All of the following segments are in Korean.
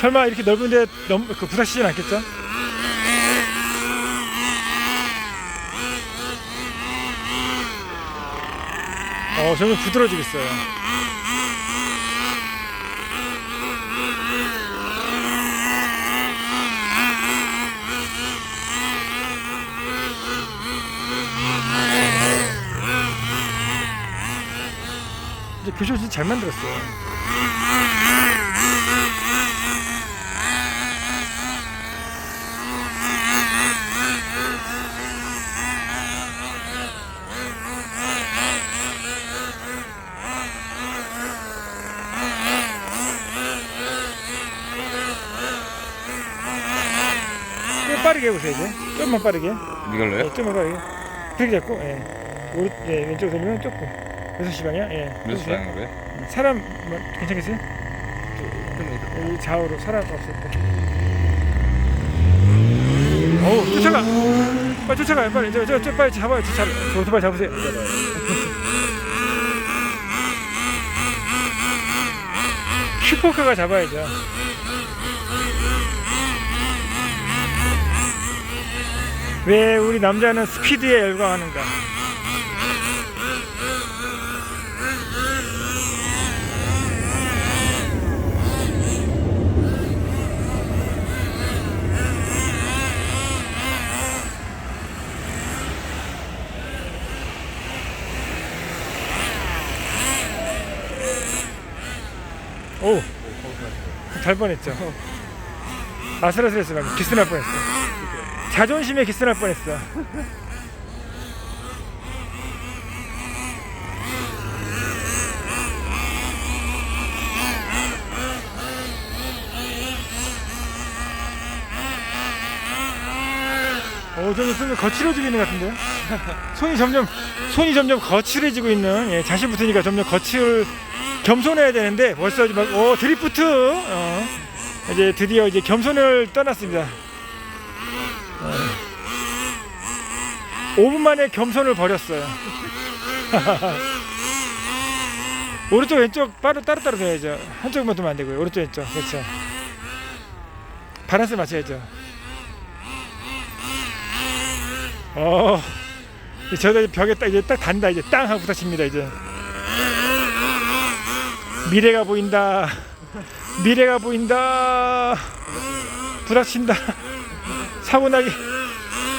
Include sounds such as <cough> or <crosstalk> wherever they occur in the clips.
설마 이렇게 넓은데 너무 그 부닥치진 않겠죠? 어, 점점 부드러워지고 있어요. 이제 교실 진짜 잘 만들었어요. 좀 빠르게 해보세요 이제 좀만 빠르게 이걸로요? 예, 좀만 빠르게 그렇게 잡고 예. 오른 예, 왼쪽 돌리면 조금 6시 방향 예. 몇 해보세요. 방향으로요? 사람 뭐, 괜찮겠어요? 여기 좌우로 사람 없을 때 어우 쫓아가 빨리 쫓아가요 빨리 저, 저, 저 빨리 잡아요 저, 잡, 저 오토바이 잡으세요 슈퍼카가 잡아야죠 왜 우리 남자는 스피드에 열광하는가 오, 잘 뻔했죠. <laughs> 아슬아슬했어 방금 기스 날 뻔했어. 자존심에 기스날 뻔했어. 오, 점점 점점 거칠어지고 있는 것 같은데요? <laughs> 손이 점점 손이 점점 거칠어지고 있는 예, 자신 붙으니까 점점 거칠 겸손해야 되는데 벌써 막, 오 드리프트 어, 이제 드디어 이제 겸손을 떠났습니다. 어. 5분 만에 겸손을 버렸어요. <laughs> 오른쪽 왼쪽 따로 따로 따로 돼야죠. 한쪽만 두면 안 되고요. 오른쪽 왼쪽 그렇죠. 바란스 맞춰야죠. 어, 저도 벽에 딱 이제 딱 단다 이제 땅 하고 부딪힙니다 이제. 미래가 보인다. 미래가 보인다. 부닥친다. 사고 나기.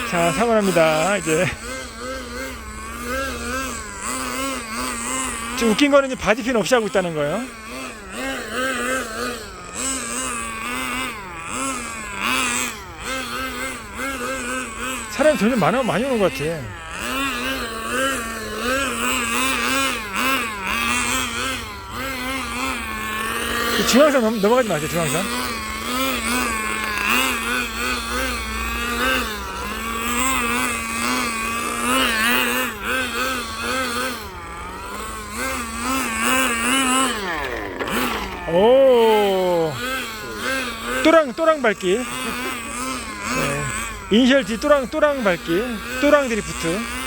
자, 사고 납니다. 이제. 지금 웃긴 거는 바디핀 없이 하고 있다는 거예요. 사람이 점점 많아, 많이 오는 것 같아. 그 중앙선 넘, 넘어가지 마세요, 중앙선. 오, 또랑, 또랑 밟기. 네. 이니셜 D 또랑, 또랑 밟기. 또랑 드리프트.